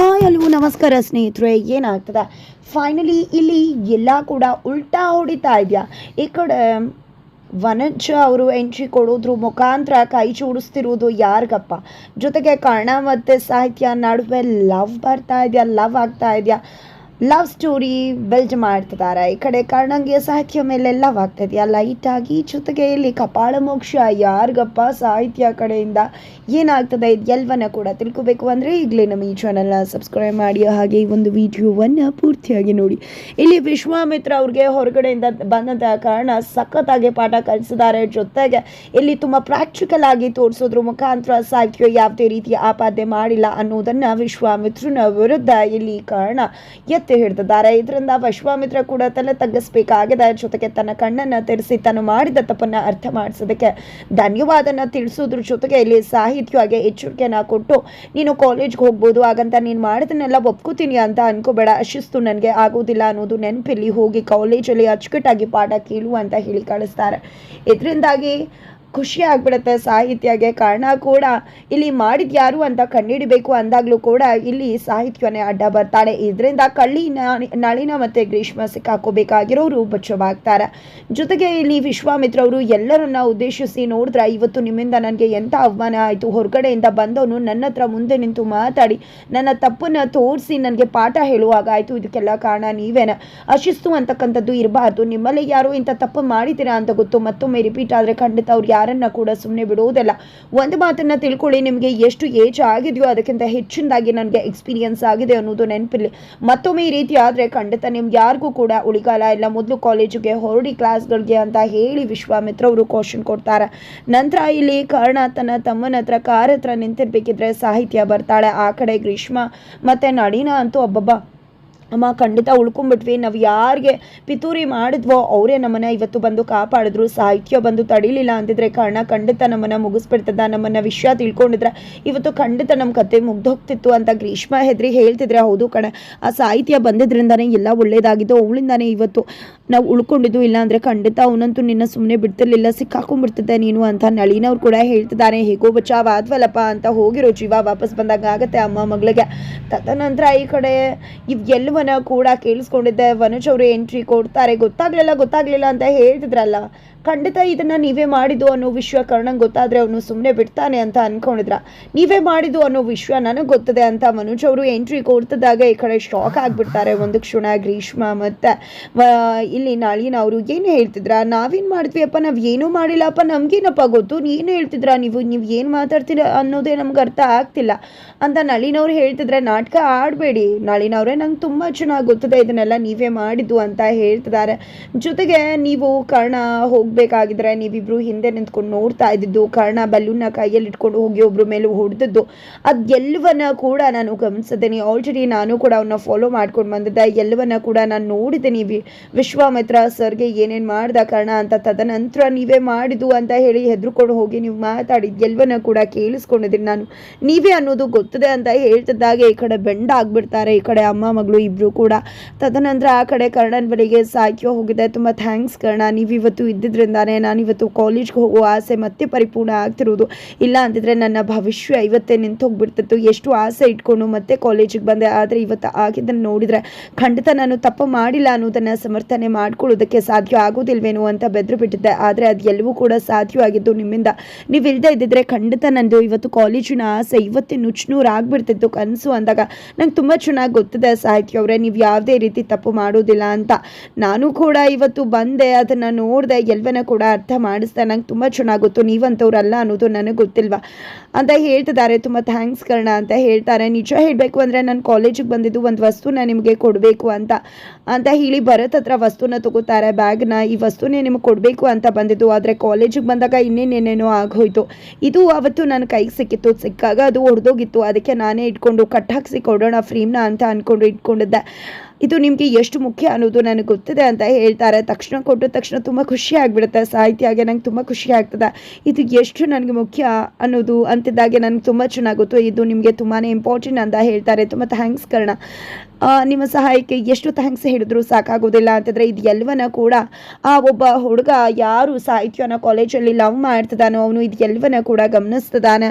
Hi hello ನಮಸ್ಕಾರ ಸ್ನೇಹಿತರೆ, ಏನಾಗ್ತದೆ? ಫೈನಲಿ ಇಲ್ಲಿ ಎಲ್ಲ ಕೂಡ ಉಲ್ಟಾ ಹೊಡಿತಾ ಇದೆಯಾ? ಈ ಕಡೆ ವನಜ ಅವರು ಎಂಟ್ರಿ ಕೊಡೋದ್ರ ಮುಖಾಂತರ ಕೈ ಜೋಡಿಸ್ತಿರೋದು ಯಾರಿಗಪ್ಪ? ಜೊತೆಗೆ ಕರ್ಣ ಮತ್ತು ಸಾಹಿತ್ಯ ನಡುವೆ ಲವ್ ಬರ್ತಾ ಇದೆಯಾ? ಲವ್ ಆಗ್ತಾ ಇದೆಯಾ? ಲವ್ ಸ್ಟೋರಿ ಬಿಲ್ಡ್ ಮಾಡ್ತಿದ್ದಾರೆ ಈ ಕಡೆ ಕರ್ಣಂಗಿಯ ಸಾಹಿತ್ಯ ಮೇಲೆ ಲವ್ ಲೈಟಾಗಿ ಜೊತೆಗೆ ಇಲ್ಲಿ ಕಪಾಳ ಮೋಕ್ಷ, ಯಾರಿಗಪ್ಪ ಸಾಹಿತ್ಯ ಕಡೆಯಿಂದ ಏನಾಗ್ತದೆ ಇದೆಲ್ಲವನ್ನ ಕೂಡ ತಿಳ್ಕೊಬೇಕು ಅಂದರೆ ಈಗಲೇ ನಮ್ಮ ಈ ಚಾನಲ್ನ ಸಬ್ಸ್ಕ್ರೈಬ್ ಮಾಡಿ. ಹಾಗೆ ಈ ಒಂದು ವಿಡಿಯೋವನ್ನು ಪೂರ್ತಿಯಾಗಿ ನೋಡಿ. ಇಲ್ಲಿ ವಿಶ್ವಾಮಿತ್ರ ಅವ್ರಿಗೆ ಹೊರಗಡೆಯಿಂದ ಬಂದಂತಹ ಕಾರಣ ಸಖತ್ತಾಗಿ ಪಾಠ ಕಲಿಸಿದ್ದಾರೆ. ಜೊತೆಗೆ ಇಲ್ಲಿ ತುಂಬ ಪ್ರಾಕ್ಟಿಕಲ್ ಆಗಿ ತೋರಿಸೋದ್ರ. ಮುಖಾಂತರ ಸಾಹಿತ್ಯ ಯಾವುದೇ ರೀತಿ ಆಪಾದನೆ ಮಾಡಿಲ್ಲ ಅನ್ನೋದನ್ನ ವಿಶ್ವಾಮಿತ್ರನ ವಿರುದ್ಧ ಇಲ್ಲಿ ಕಾರಣ ಎತ್ತಿ ಹಿಡಿದಿದ್ದಾರೆ. ಇದರಿಂದ ವಿಶ್ವಾಮಿತ್ರ ಕೂಡ ತಲೆ ತಗ್ಗಿಸ್ಬೇಕಾಗಿದೆ. ಜೊತೆಗೆ ತನ್ನ ಕಣ್ಣನ್ನು ತೆರೆಸಿ ತಾನು ಮಾಡಿದ ತಪ್ಪನ್ನು ಅರ್ಥ ಮಾಡಿಸೋದಕ್ಕೆ ಧನ್ಯವಾದನ ತಿಳಿಸೋದ್ರ ಜೊತೆಗೆ ಇಲ್ಲಿ ಸಾಹಿತ್ಯವಾಗಿ ಎಚ್ಚರಿಕೆನ ಕೊಟ್ಟು, ನೀನು ಕಾಲೇಜ್ಗೆ ಹೋಗ್ಬೋದು, ಹಾಗಂತ ನೀನು ಮಾಡಿದನ್ನೆಲ್ಲ ಒಪ್ಕೋತೀನಿ ಅಂತ ಅನ್ಕೋಬೇಡ. ಶಿಸ್ತು ನನಗೆ ಆಗೋದಿಲ್ಲ ಅನ್ನೋದು ನೆನಪಿಲ್ಲಿ ಹೋಗಿ ಕಾಲೇಜಲ್ಲಿ ಅಚ್ಚುಕಟ್ಟಾಗಿ ಪಾಠ ಕೇಳು ಅಂತ ಹೇಳಿ ಕಳಿಸ್ತಾರೆ. ಇದರಿಂದಾಗಿ ಖುಷಿ ಆಗ್ಬಿಡುತ್ತೆ, ಸಾಹಿತ್ಯಗೆ ಕಾರಣ ಕೂಡ. ಇಲ್ಲಿ ಮಾಡಿದ ಯಾರು ಅಂತ ಕಣ್ಣಿಡಿಬೇಕು ಅಂದಾಗಲೂ ಕೂಡ ಇಲ್ಲಿ ಸಾಹಿತ್ಯನೇ ಅಡ್ಡ ಬರ್ತಾಳೆ. ಇದರಿಂದ ಕಳ್ಳಿ ನಳಿನ ಮತ್ತು ಗ್ರೀಷ್ಮ ಸಿಕ್ಕಾಕೋಬೇಕಾಗಿರೋರು ಬಚ್ಚವಾಗ್ತಾರೆ. ಜೊತೆಗೆ ಇಲ್ಲಿ ವಿಶ್ವಾಮಿತ್ರ ಅವರು ಎಲ್ಲರನ್ನ ಉದ್ದೇಶಿಸಿ ನೋಡಿದ್ರೆ ಇವತ್ತು ನಿಮ್ಮಿಂದ ನನಗೆ ಎಂಥ ಅವಮಾನ ಆಯಿತು? ಹೊರಗಡೆಯಿಂದ ಬಂದವನು ನನ್ನ ಹತ್ರ ಮುಂದೆ ನಿಂತು ಮಾತಾಡಿ, ನನ್ನ ತಪ್ಪನ್ನ ತೋರಿಸಿ ನನಗೆ ಪಾಠ ಹೇಳುವಾಗ ಆಯಿತು, ಇದಕ್ಕೆಲ್ಲ ಕಾರಣ ನೀವೇನ. ಅಶಿಸ್ತು ಅಂತಕ್ಕಂಥದ್ದು ಇರಬಾರ್ದು. ನಿಮ್ಮಲ್ಲಿ ಯಾರು ಇಂಥ ತಪ್ಪು ಮಾಡಿದ್ದೀರಾ ಅಂತ ಗೊತ್ತು. ಮತ್ತೊಮ್ಮೆ ರಿಪೀಟ್ ಆದರೆ ಖಂಡಿತ ಅವ್ರು ಯಾರನ್ನ ಕೂಡ ಸುಮ್ಮನೆ ಬಿಡುವುದಿಲ್ಲ. ಒಂದು ಮಾತನ್ನ ತಿಳ್ಕೊಳ್ಳಿ, ನಿಮಗೆ ಎಷ್ಟು ಏಜ್ ಆಗಿದೆಯೋ ಅದಕ್ಕಿಂತ ಹೆಚ್ಚಿನದಾಗಿ ನನಗೆ ಎಕ್ಸ್ಪೀರಿಯನ್ಸ್ ಆಗಿದೆ ಅನ್ನೋದು ನೆನಪಿರಲಿ. ಮತ್ತೊಮ್ಮೆ ಈ ರೀತಿ ಆದರೆ ಖಂಡಿತ ನಿಮ್ಗೆ ಯಾರಿಗೂ ಕೂಡ ಉಳಿಗಾಲ ಇಲ್ಲ. ಮೊದಲು ಕಾಲೇಜಿಗೆ ಹೊರಡಿ ಕ್ಲಾಸ್ಗಳಿಗೆ ಅಂತ ಹೇಳಿ ವಿಶ್ವಾಮಿತ್ರ ಅವರು ಕ್ವಶನ್ ಕೊಡ್ತಾರೆ. ನಂತರ ಇಲ್ಲಿ ಕರ್ಣ ತನ್ನ ತಮ್ಮನ ಹತ್ರ, ಕಾರ್ ಹತ್ರ ನಿಂತಿರ್ಬೇಕಿದ್ರೆ ಸಾಹಿತ್ಯ ಬರ್ತಾಳೆ. ಆ ಕಡೆ ಗ್ರೀಷ್ಮ ಮತ್ತೆ ನಡೀನ ಅಂತೂ ಒಬ್ಬೊಬ್ಬ ಅಮ್ಮ, ಖಂಡಿತ ಉಳ್ಕೊಂಡ್ಬಿಟ್ವಿ ನಾವು ಯಾರಿಗೆ ಪಿತೂರಿ ಮಾಡಿದ್ವೋ ಅವರೇ ನಮ್ಮನ್ನ ಇವತ್ತು ಬಂದು ಕಾಪಾಡಿದ್ರು. ಸಾಹಿತ್ಯ ಬಂದು ತಡಿಲಿಲ್ಲ ಅಂತಿದ್ರೆ ಕಾರಣ ಖಂಡಿತ ನಮ್ಮನ್ನ ಮುಗಿಸ್ಬಿಡ್ತದ. ನಮ್ಮನ್ನ ವಿಷಯ ತಿಳ್ಕೊಂಡಿದ್ರೆ ಇವತ್ತು ಖಂಡಿತ ನಮ್ಮ ಕತೆ ಮುಗ್ದೋಗ್ತಿತ್ತು ಅಂತ ಗ್ರೀಷ್ಮ ಹೆದ್ರಿ ಹೇಳ್ತಿದ್ರೆ ಹೌದು ಕಣೆ. ಆ ಸಾಹಿತ್ಯ ಬಂದಿದ್ರಿಂದಾನೇ ಎಲ್ಲ ಒಳ್ಳೇದಾಗಿದ್ದು. ಅವಳಿಂದಾನೇ ಇವತ್ತು ನಾವು ಉಳ್ಕೊಂಡಿದ್ದು ಇಲ್ಲ ಅಂದರೆ ಖಂಡಿತ ಅವನಂತೂ ನಿನ್ನ ಸುಮ್ಮನೆ ಬಿಡ್ತಿರ್ಲಿಲ್ಲ. ಸಿಕ್ಕಾಕೊಂಡ್ಬಿಡ್ತಿದ್ದೆ ನೀನು ಅಂತ ನಳಿನವ್ರು ಕೂಡ ಹೇಳ್ತಿದ್ದಾನೆ ಹೇಗೋ ಬಚಾವ್ ಆದ್ವಲ್ಲಪ್ಪ ಅಂತ ಹೋಗಿರೋ ಜೀವ ವಾಪಸ್ ಬಂದಾಗ ಆಗತ್ತೆ ಅಮ್ಮ ಮಗಳಿಗೆ. ತದನಂತರ ಈ ಕಡೆ ಇವ್ ಎಲ್ಲವನ್ನ ಕೂಡ ಕೇಳಿಸ್ಕೊಂಡಿದ್ದೆ ವನುಜ್ ಅವರು ಎಂಟ್ರಿ ಕೊಡ್ತಾರೆ. ಗೊತ್ತಾಗ್ಲಿಲ್ಲ ಗೊತ್ತಾಗ್ಲಿಲ್ಲ ಅಂತ ಹೇಳ್ತಿದ್ರಲ್ಲ. ಖಂಡಿತ ಇದನ್ನ ನೀವೇ ಮಾಡಿದ್ದು ಅನ್ನೋ ವಿಷಯ ಕರ್ಣಂಗೆ ಗೊತ್ತಾದ್ರೆ ಅವನು ಸುಮ್ಮನೆ ಬಿಡ್ತಾನೆ ಅಂತ ಅನ್ಕೊಂಡಿದ್ರ. ನೀವೇ ಮಾಡಿದ್ದು ಅನ್ನೋ ವಿಷಯ ನನಗೆ ಗೊತ್ತದೆ ಅಂತ ಮನುಜ್ ಅವರು ಎಂಟ್ರಿ ಕೊಡ್ತಿದ್ದಾಗ ಈ ಕಡೆ ಶಾಕ್ ಆಗ್ಬಿಡ್ತಾರೆ ಒಂದು ಕ್ಷಣ ಗ್ರೀಷ್ಮ ಮತ್ತೆ ಇಲ್ಲಿ ನಾಳಿನ ಅವರು ಏನು ಹೇಳ್ತಿದ್ರ? ನಾವೇನು ಮಾಡಿದ್ವಿ ಅಪ್ಪ, ನಾವು ಏನೂ ಮಾಡಿಲ್ಲಪ್ಪ ನಮ್ಗೇನಪ್ಪ ಗೊತ್ತು? ನೀನು ಹೇಳ್ತಿದ್ರ, ನೀವು ನೀವು ಏನು ಮಾತಾಡ್ತೀರ ಅನ್ನೋದೇ ನಮ್ಗೆ ಅರ್ಥ ಆಗ್ತಿಲ್ಲ. ಅಂತ ನಳಿನವ್ರು ಹೇಳ್ತಿದ್ರೆ ನಾಟಕ ಆಡಬೇಡಿ. ನಳಿನವ್ರೆ ನಂಗೆ ತುಂಬ ಚೆನ್ನಾಗಿ ಗೊತ್ತದೆ, ಇದನ್ನೆಲ್ಲ ನೀವೇ ಮಾಡಿದ್ದು ಅಂತ ಹೇಳ್ತಿದ್ದಾರೆ. ಜೊತೆಗೆ ನೀವು ಕರ್ಣ ಹೋಗಬೇಕಾಗಿದ್ರೆ ನೀವಿಬ್ರು ಹಿಂದೆ ನಿಂತ್ಕೊಂಡು ನೋಡ್ತಾ ಇದ್ದಿದ್ದು, ಕರ್ಣ ಬಲೂನ್ನ ಕೈಯಲ್ಲಿ ಇಟ್ಕೊಂಡು ಹೋಗಿ ಒಬ್ರ ಮೇಲೆ ಹೊಡೆದದ್ದು ಅದೆಲ್ಲವನ್ನ ಕೂಡ ನಾನು ಗಮನಿಸಿದ್ದೀನಿ. ಆಲ್ರೆಡಿ ನಾನು ಕೂಡ ಅವನ್ನ ಫಾಲೋ ಮಾಡ್ಕೊಂಡು ಬಂದಿದ್ದೆ. ಎಲ್ಲವನ್ನ ಕೂಡ ನಾನು ನೋಡಿದ್ದೀನಿ. ವಿ ವಿಶ್ವಾಮಿತ್ರ ಸರ್ಗೆ ಏನೇನು ಮಾಡ್ದ ಕರ್ಣ ಅಂತ ತದನಂತರ ನೀವೇ ಮಾಡಿದ್ದು ಅಂತ ಹೇಳಿ ಹೆದರ್ಕೊಂಡು ಹೋಗಿ ನೀವು ಮಾತಾಡಿದ ಎಲ್ಲವನ್ನ ಕೂಡ ಕೇಳಿಸ್ಕೊಂಡಿದ್ದೀನಿ ನಾನು. ನೀವೇ ಅನ್ನೋದು ಗೊತ್ತದೆ ಅಂತ ಹೇಳ್ತಿದ್ದಾಗ, ಈ ಕಡೆ ಬೆಂಡ ಆಗ್ಬಿಡ್ತಾರೆ, ಈ ಕಡೆ ಅಮ್ಮ ಮಗಳು ಇಬ್ರು ಕೂಡ. ತದನಂತರ ಆ ಕಡೆ ಕರ್ಣನ್ ಬಳಿಗೆ ಸಾಕ್ಯೋ ಹೋಗಿದೆ. ತುಂಬ ಥ್ಯಾಂಕ್ಸ್ ಕರ್ಣ. ನೀವು ಇವತ್ತು ಇದ್ದಿದ್ರಿಂದಾನೇ ನಾನು ಇವತ್ತು ಕಾಲೇಜ್ಗೆ ಹೋಗುವ ಆಸೆ ಮತ್ತೆ ಪರಿಪೂರ್ಣ ಆಗ್ತಿರೋದು ಇಲ್ಲ ಅಂತಿದ್ರೆ ನನ್ನ ಭವಿಷ್ಯ ಇವತ್ತೇ ನಿಂತು ಹೋಗ್ಬಿಡ್ತಿತ್ತು ಎಷ್ಟು ಆಸೆ ಇಟ್ಕೊಂಡು ಮತ್ತೆ ಕಾಲೇಜಿಗೆ ಬಂದೆ. ಆದರೆ ಇವತ್ತು ಆಗಿದ್ದನ್ನು ನೋಡಿದರೆ ಖಂಡಿತ ನಾನು ತಪ್ಪು ಮಾಡಿಲ್ಲ ಅನ್ನೋದನ್ನು ಸಮರ್ಥನೆ ಮಾಡ್ಕೊಳ್ಳೋದಕ್ಕೆ ಸಾಧ್ಯ ಆಗೋದಿಲ್ವೇನೋ ಅಂತ ಬೆದ್ರು ಬಿಟ್ಟಿದ್ದೆ. ಆದರೆ ಅದು ಎಲ್ಲವೂ ಕೂಡ ಸಾಧ್ಯವಾಗಿದ್ದು ನಿಮ್ಮಿಂದ. ನೀವು ಇಲ್ಲದೆ ಇದ್ದಿದ್ರೆ ಖಂಡಿತ ನಂದು ಇವತ್ತು ಕಾಲೇಜಿನ ಆಸೆ ಇವತ್ತೇ ನುಚ್ನೂರು ಆಗ್ಬಿಡ್ತಿತ್ತು ಕನಸು ಅಂದಾಗ. ನಂಗೆ ತುಂಬ ಚೆನ್ನಾಗಿ ಗೊತ್ತಿದೆ ಸಾಹಿತ್ಯ ಅವರೇ, ನೀವು ಯಾವುದೇ ರೀತಿ ತಪ್ಪು ಮಾಡೋದಿಲ್ಲ ಅಂತ. ನಾನು ಕೂಡ ಇವತ್ತು ಬಂದೆ, ಅದನ್ನು ನೋಡಿದೆ ಎಲ್ವನ ಕೂಡ ಅರ್ಥ ಮಾಡಿಸ್ದೆ. ನಂಗೆ ತುಂಬ ಚೆನ್ನಾಗುತ್ತೋ ಗೊತ್ತು ನೀವಂಥವ್ರಲ್ಲ ಅನ್ನೋದು ನನಗೆ ಗೊತ್ತಿಲ್ವಾ? ಅಂತ ಹೇಳ್ತಿದ್ದಾರೆ, ತುಂಬ ಥ್ಯಾಂಕ್ಸ್ ಕರ್ಣ ಅಂತ ಹೇಳ್ತಾರೆ. ನಿಜ ಹೇಳಬೇಕು ಅಂದರೆ ನಾನು ಕಾಲೇಜಿಗೆ ಬಂದಿದ್ದು ಒಂದು ವಸ್ತುನ ನಿಮಗೆ ಕೊಡಬೇಕು ಅಂತ. ಅಂತ ಹೇಳಿ ಭರತ್ ಹತ್ರ ವಸ್ತುನ ತಗೋತಾರೆ, ಬ್ಯಾಗ್ನ. ಈ ವಸ್ತುನೇ ನಿಮಗೆ ಕೊಡಬೇಕು ಅಂತ ಬಂದಿದ್ದು, ಆದರೆ ಕಾಲೇಜಿಗೆ ಬಂದಾಗ ಇನ್ನೇನೇನೇನೋ ಆಗೋಯ್ತು. ಇದು ಅವತ್ತು ನನ್ನ ಕೈಗೆ ಸಿಕ್ಕಿತ್ತು, ಸಿಕ್ಕಾಗ ಅದು ಹೊಡೆದೋಗಿತ್ತು ಅದಕ್ಕೆ ನಾನೇ ಇಟ್ಕೊಂಡು ಕಟ್ ಕೊಡೋಣ, ಫ್ರೀಮ್ನ ಅಂತ ಅಂದ್ಕೊಂಡು ಇಟ್ಕೊಂಡಿದ್ದೆ. ಇದು ನಿಮಗೆ ಎಷ್ಟು ಮುಖ್ಯ ಅನ್ನೋದು ನನಗೆ ಗೊತ್ತಿದೆ ಅಂತ ಹೇಳ್ತಾರೆ. ತಕ್ಷಣ ಕೊಟ್ಟ ತಕ್ಷಣ ತುಂಬ ಖುಷಿ ಆಗಿಬಿಡುತ್ತೆ ಸಾಹಿತ್ಯಾಗೆ ನಂಗೆ ತುಂಬ ಖುಷಿ ಆಗ್ತದೆ. ಇದು ಎಷ್ಟು ನನಗೆ ಮುಖ್ಯ ಅನ್ನೋದು ಅಂತಿದ್ದಾಗೆ ನನಗೆ ತುಂಬ ಚೆನ್ನಾಗುತ್ತೆ ಗೊತ್ತು. ಇದು ನಿಮಗೆ ತುಂಬಾ ಇಂಪಾರ್ಟೆಂಟ್ ಅಂತ ಹೇಳ್ತಾರೆ. ತುಂಬ ಥ್ಯಾಂಕ್ಸ್ ಕರ್ಣ. ನಿಮ್ಮ ಸಹಾಯಕ್ಕೆ ಎಷ್ಟು ಥ್ಯಾಂಕ್ಸ್ ಹೇಳಿದ್ರು ಸಾಕಾಗೋದಿಲ್ಲ ಅಂತಂದರೆ ಇದು ಎಲ್ಲವನ್ನ ಕೂಡ ಆ ಒಬ್ಬ ಹುಡುಗ ಯಾರು ಸಾಹಿತ್ಯನ ಕಾಲೇಜಲ್ಲಿ ಲವ್ ಮಾಡ್ತಿದ್ದಾನೋ ಅವನು ಇದು ಎಲ್ಲವನ್ನ ಕೂಡ ಗಮನಿಸ್ತದಾನೆ.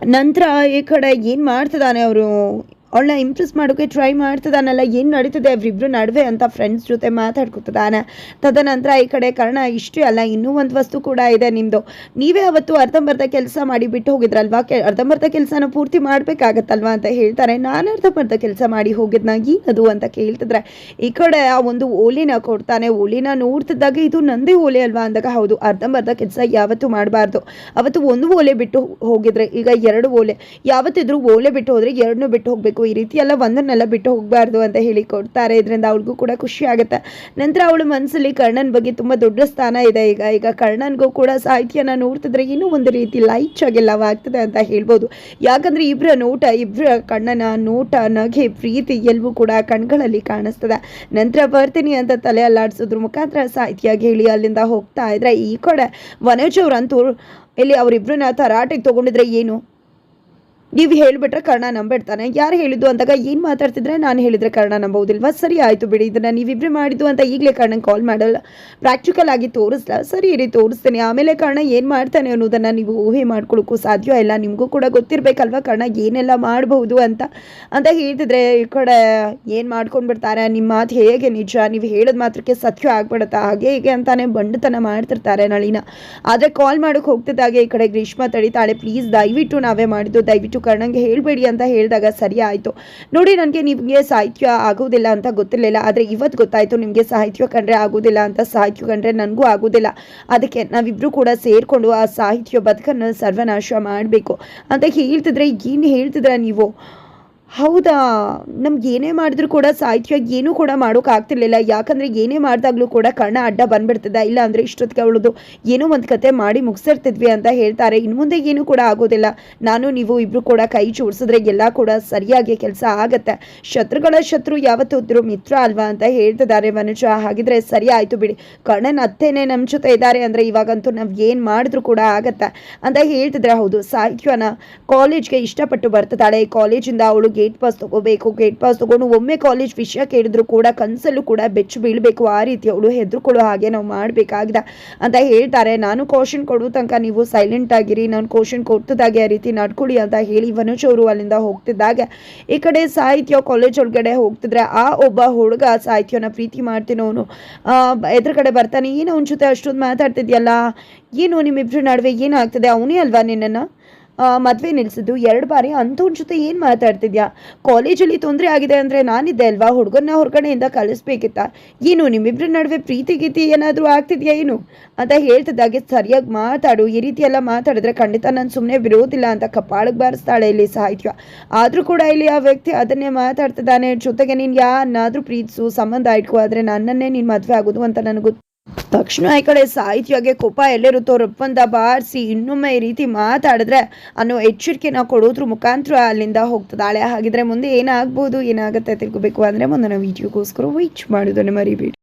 ನಂತರ ಈ ಕಡೆ ಏನು ಮಾಡ್ತಿದ್ದಾನೆ ಅವರು? ಅವಳನ್ನ ಇಂಪ್ರೆಸ್ ಮಾಡೋಕೆ ಟ್ರೈ ಮಾಡ್ತಿದ್ದಾನಲ್ಲ, ಏನು ನಡೀತದೆ ಅವರಿಬ್ಬರು ನಡುವೆ ಅಂತ ಫ್ರೆಂಡ್ಸ್ ಜೊತೆ ಮಾತಾಡ್ಕೊತಿದ್ದಾನೆ ತದನಂತರ ಈ ಕಡೆ ಕಾರಣ, ಇಷ್ಟೇ ಅಲ್ಲ, ಇನ್ನೂ ಒಂದು ವಸ್ತು ಕೂಡ ಇದೆ ನಿಮ್ಮದು ನೀವೇ ಅವತ್ತು ಅರ್ಧಂಬರ್ಧ ಕೆಲಸ ಮಾಡಿ ಬಿಟ್ಟು ಹೋಗಿದ್ರಲ್ವಾ? ಕೆ, ಅರ್ಧಂಬರ್ಧ ಕೆಲಸನ ಪೂರ್ತಿ ಮಾಡಬೇಕಾಗತ್ತಲ್ವಾ ಅಂತ ಹೇಳ್ತಾರೆ. ನಾನು ಅರ್ಧಂಬರ್ಧ ಕೆಲಸ ಮಾಡಿ ಹೋಗಿದ್ನ, ಏನದು ಅಂತ ಕೇಳ್ತಿದ್ರೆ, ಈ ಕಡೆ ಆ ಒಂದು ಓಲಿನ ಕೊಡ್ತಾನೆ. ಓಲಿನ ನೋಡ್ತಿದ್ದಾಗ ಇದು ನಂದೇ ಓಲೆ ಅಲ್ವಾ ಅಂದಾಗ, ಹೌದು, ಅರ್ಧಂಬರ್ಧ ಕೆಲಸ ಯಾವತ್ತೂ ಮಾಡಬಾರ್ದು. ಅವತ್ತು ಒಂದು ಓಲೆ ಬಿಟ್ಟು ಹೋಗಿದ್ರೆ, ಈಗ ಎರಡು ಓಲೆ. ಯಾವತ್ತಿದ್ರು ಓಲೆ ಬಿಟ್ಟು ಹೋದರೆ ಎರಡನ್ನೂ ಬಿಟ್ಟು ಹೋಗಬೇಕು. ಈ ರೀತಿ ಎಲ್ಲ ಒಂದನ್ನೆಲ್ಲ ಬಿಟ್ಟು ಹೋಗಬಾರ್ದು ಅಂತ ಹೇಳಿ ಕೊಡ್ತಾರೆ. ಇದರಿಂದ ಅವಳಿಗೂ ಕೂಡ ಖುಷಿ ಆಗುತ್ತೆ. ನಂತರ ಅವಳು ಮನಸ್ಸಲ್ಲಿ ಕರ್ಣನ್ ಬಗ್ಗೆ ತುಂಬ ದೊಡ್ಡ ಸ್ಥಾನ ಇದೆ. ಈಗ ಈಗ ಕರ್ಣನ್ಗೂ ಕೂಡ ಸಾಹಿತ್ಯನ ನೋಡ್ತಿದ್ರೆ ಇನ್ನೂ ಒಂದು ರೀತಿ ಲೈಚ್ ಆಗಿ ಲವ್ ಆಗ್ತದೆ ಅಂತ ಹೇಳ್ಬೋದು. ಯಾಕಂದರೆ ಇಬ್ಬರ ನೋಟ ಇಬ್ಬರ ಕಣ್ಣನ ನೋಟ, ನಗೆ, ಪ್ರೀತಿ ಎಲ್ಲವೂ ಕೂಡ ಕಣ್ಗಳಲ್ಲಿ ಕಾಣಿಸ್ತದೆ. ನಂತರ ಬರ್ತೀನಿ ಅಂತ ತಲೆ ಅಲ್ಲಾಡಿಸೋದ್ರ ಮುಖಾಂತರ ಸಾಹಿತ್ಯ ಹೇಳಿ ಅಲ್ಲಿಂದ ಹೋಗ್ತಾ ಇದ್ರೆ ಈ ಕಡೆ ವನಜ್ ಇಲ್ಲಿ ಅವರಿಬ್ಬರನ್ನ ತರಾಟೆಗೆ ತೊಗೊಂಡಿದ್ರೆ ಏನು? ನೀವು ಹೇಳಿಬಿಟ್ರೆ ಕರ್ಣ ನಂಬಿಡ್ತಾನೆ. ಯಾರು ಹೇಳಿದ್ದು ಅಂದಾಗ ಏನು ಮಾತಾಡ್ತಿದ್ರೆ ನಾನು ಹೇಳಿದರೆ ಕರ್ಣ ನಂಬೋದಿಲ್ವಾ ಸರಿ ಆಯಿತು ಬಿಡಿ, ಇದನ್ನು ನೀವಿಬ್ಬರೇ ಮಾಡಿದ್ದು ಅಂತ ಈಗಲೇ ಕರ್ಣಂಗೆ ಕಾಲ್ ಮಾಡಲ್ಲ. ಪ್ರಾಕ್ಟಿಕಲ್ ಆಗಿ ತೋರಿಸ್ಲಾ? ಸರಿ ಇರಿ, ತೋರಿಸ್ತೀನಿ. ಆಮೇಲೆ ಕರ್ಣ ಏನು ಮಾಡ್ತಾನೆ ಅನ್ನೋದನ್ನು ನೀವು ಊಹೆ ಮಾಡ್ಕೊಳ್ಳೋಕ್ಕೂ ಸಾಧ್ಯ ಇಲ್ಲ. ನಿಮಗೂ ಕೂಡ ಗೊತ್ತಿರಬೇಕಲ್ವ ಕರ್ಣ? ಏನೆಲ್ಲ ಮಾಡಬಹುದು ಅಂತ? ಅಂತ ಹೇಳ್ತಿದ್ರೆ ಈ ಕಡೆ ಏನು ಮಾಡ್ಕೊಂಡ್ಬಿಡ್ತಾರೆ? ನಿಮ್ಮ ಮಾತು ಹೇಗೆ ನಿಜ? ನೀವು ಹೇಳಿದ ಮಾತ್ರಕ್ಕೆ ಸತ್ಯ ಆಗ್ಬಿಡುತ್ತಾ. ಹಾಗೆ ಹೀಗೆ ಅಂತಾನೆ ಬಂಡತನ ಮಾಡ್ತಿರ್ತಾರೆ ನಳಿನ. ಆದರೆ ಕಾಲ್ ಮಾಡೋಕ್ಕೆ ಹೋಗ್ತಿದ್ದಾಗೆ ಈ ಕಡೆ ಗ್ರೀಷ್ಮ ತಡಿತಾಳೆ. ಪ್ಲೀಸ್ ದಯವಿಟ್ಟು ನಾವೇ ಮಾಡಿದ್ದು, ದಯವಿಟ್ಟು ಕರ್ಣಂಗೆ ಹೇಳಬೇಡಿ ಅಂತ ಹೇಳಿದಾಗ ಸರಿ ಆಯಿತು. ನೋಡಿ, ನನಗೆ ನಿಮಗೆ ಸಾಹಿತ್ಯ ಆಗೋದಿಲ್ಲ ಅಂತ ಗೊತ್ತಿರಲಿಲ್ಲ. ಆದರೆ ಇವತ್ತು ಗೊತ್ತಾಯಿತು ನಿಮಗೆ ಸಾಹಿತ್ಯ ಕಂಡ್ರೆ ಆಗೋದಿಲ್ಲ ಅಂತ. ಸಾಹಿತ್ಯ ಕಂಡ್ರೆ ನನಗೂ ಆಗೋದಿಲ್ಲ ಅದಕ್ಕೆ ನಾವಿಬ್ಬರು ಕೂಡ ಸೇರಿಕೊಂಡು ಆ ಸಾಹಿತ್ಯ ಬದುಕನ್ನು ಸರ್ವನಾಶ ಮಾಡಬೇಕು. ಅಂತ ಹೇಳ್ತಿದ್ರೆ, ಏನು ಹೇಳ್ತಿದ್ರೆ ನೀವು? ಹೌದಾ? ನಮ್ಗೆ ಏನೇ ಮಾಡಿದ್ರು ಕೂಡ ಸಾಹಿತ್ಯ ಏನೂ ಕೂಡ ಮಾಡೋಕ್ಕಾಗ್ತಿರ್ಲಿಲ್ಲ ಯಾಕಂದರೆ ಏನೇ ಮಾಡಿದಾಗಲೂ ಕೂಡ ಕರ್ಣ ಅಡ್ಡ ಬಂದ್ಬಿಡ್ತದೆ ಇಲ್ಲ ಅಂದರೆ ಇಷ್ಟೊತ್ತಿಗೆ ಅವಳದು ಏನೋ ಒಂದು ಕತೆ ಮಾಡಿ ಮುಗಿಸಿರ್ತಿದ್ವಿ ಅಂತ ಹೇಳ್ತಾರೆ. ಇನ್ನು ಮುಂದೆ ಏನೂ ಕೂಡ ಆಗೋದಿಲ್ಲ. ನಾನು, ನೀವು ಇಬ್ಬರು ಕೂಡ ಕೈ ಜೋಡಿಸಿದ್ರೆ ಎಲ್ಲ ಕೂಡ ಸರಿಯಾಗಿ ಕೆಲಸ ಆಗತ್ತೆ. ಶತ್ರುಗಳ ಶತ್ರು ಯಾವತ್ತೂ ಮಿತ್ರ ಅಲ್ವಾ ಅಂತ ಹೇಳ್ತಿದ್ದಾರೆ ಮನುಜ ಹಾಗಿದ್ರೆ ಸರಿ ಆಯಿತು ಬಿಡಿ. ಕರ್ಣನ ಅತ್ತೇನೆ ನಮ್ಮ ಜೊತೆ ಇದ್ದಾರೆ ಅಂದರೆ ಇವಾಗಂತೂ ನಾವು ಏನು ಮಾಡಿದ್ರು ಕೂಡ ಆಗತ್ತೆ ಅಂತ ಹೇಳ್ತಿದ್ರೆ ಹೌದು. ಸಾಹಿತ್ಯನ ಕಾಲೇಜ್ಗೆ ಇಷ್ಟಪಟ್ಟು ಬರ್ತದಾಳೆ ಕಾಲೇಜಿಂದ ಅವಳು ಗೇಟ್ ಪಾಸ್ ತಗೋಬೇಕು. ಗೇಟ್ ಪಾಸ್ ತಗೊಂಡು ಒಮ್ಮೆ ಕಾಲೇಜ್ ವಿಷಯ ಕೇಳಿದ್ರು ಕೂಡ ಕನಸಲ್ಲೂ ಕೂಡ ಬೆಚ್ಚು ಬೀಳಬೇಕು. ಆ ರೀತಿ ಅವಳು ಹೆದರ್ಕೊಳ್ಳೋ ಹಾಗೆ ನಾವು ಮಾಡಬೇಕಾಗಿದೆ ಅಂತ ಹೇಳ್ತಾರೆ. ನಾನು ಕ್ವಶನ್ ಕೊಡೋ ತನಕ ನೀವು ಸೈಲೆಂಟ್ ಆಗಿರಿ. ನಾನು ಕ್ವಶನ್ ಕೊಡ್ತಿದ್ದಾಗೆ ಆ ರೀತಿ ನಡ್ಕೊಳ್ಳಿ ಅಂತ ಹೇಳಿ ವನುಜ್ ಅವರು ಅಲ್ಲಿಂದ ಹೋಗ್ತಿದ್ದಾಗ. ಈ ಕಡೆ ಸಾಹಿತ್ಯ ಕಾಲೇಜ್ ಒಳಗಡೆ ಹೋಗ್ತಿದ್ರೆ ಆ ಒಬ್ಬ ಹುಡುಗ ಸಾಹಿತ್ಯನ ಪ್ರೀತಿ ಮಾಡ್ತೀನವನು ಎದುರುಗಡೆ ಬರ್ತಾನೆ, ಏನು ಅವನ ಜೊತೆ ಅಷ್ಟೊಂದು ಮಾತಾಡ್ತಿದ್ಯಲ್ಲ? ಏನು ನಿಮ್ಮಿಬ್ರ ನಡುವೆ ಏನಾಗ್ತದೆ ಅವನೇ ಅಲ್ವಾ ನಿನ್ನನ್ನು? ಮದುವೆ ನಿಲ್ಲಿಸಿದ್ದು ಎರಡು ಬಾರಿ ಅಂಥವ್ನ ಜೊತೆ ಏನು ಮಾತಾಡ್ತಿದ್ಯಾ? ಕಾಲೇಜಲ್ಲಿ ತೊಂದರೆ ಆಗಿದೆ ಅಂದರೆ ನಾನಿದ್ದೆ ಅಲ್ವಾ? ಹುಡುಗನ್ನ ಹೊರಗಡೆಯಿಂದ ಕಲಿಸ್ಬೇಕಿತ್ತ ಏನು ನಿಮ್ಮಿಬ್ಬರ ನಡುವೆ ಪ್ರೀತಿ ಗೀತಿ ಏನಾದರೂ ಆಗ್ತಿದ್ಯಾ ಏನು? ಅಂತ ಹೇಳ್ತಿದ್ದಾಗೆ ಸರಿಯಾಗಿ ಮಾತಾಡು. ಈ ರೀತಿ ಎಲ್ಲ ಮಾತಾಡಿದ್ರೆ ಖಂಡಿತ ನಾನು ಸುಮ್ಮನೆ ಬಿರೋದಿಲ್ಲ ಅಂತ ಕಪಾಳಕ್ಕೆ ಬಾರಿಸ್ತಾಳೆ ಇಲ್ಲಿ ಸಾಹಿತ್ಯ. ಆದರೂ ಕೂಡ ಇಲ್ಲಿ ಆ ವ್ಯಕ್ತಿ ಅದನ್ನೇ ಮಾತಾಡ್ತಿದ್ದಾನೆ. ಜೊತೆಗೆ ನೀನು ಯಾರನ್ನಾದರೂ ಪ್ರೀತಿಸು, ಸಂಬಂಧ ಇಟ್ಕೋ. ಆದರೆ ನನ್ನನ್ನೇ ನೀನು ಮದುವೆ ಆಗೋದು ಅಂತ ನನಗೆ ತಕ್ಷಣ ಈ ಕಡೆ ಸಾಹಿತ್ಯಗೆ ಕೋಪ ಎಲ್ಲಿರುತ್ತೋ ರಪ್ಪಂದ ಬಾರಿಸಿ ಇನ್ನೊಮ್ಮೆ ಈ ರೀತಿ ಮಾತಾಡಿದ್ರೆ ಅನ್ನೋ ಎಚ್ಚರಿಕೆನ ಕೊಡೋದ್ರ ಮುಖಾಂತರ ಅಲ್ಲಿಂದ ಹೋಗ್ತದಾಳೆ. ಹಾಗಿದ್ರೆ ಮುಂದೆ ಏನಾಗ್ಬೋದು, ಏನಾಗುತ್ತೆ ತಿಳ್ಕೊಬೇಕು. ಅಂದರೆ ಮುಂದಿನ ವೀಡಿಯೋಗೋಸ್ಕರ ವೀಚ್ ಮಾಡೋದನ್ನು ಮರಿಬೇಡಿ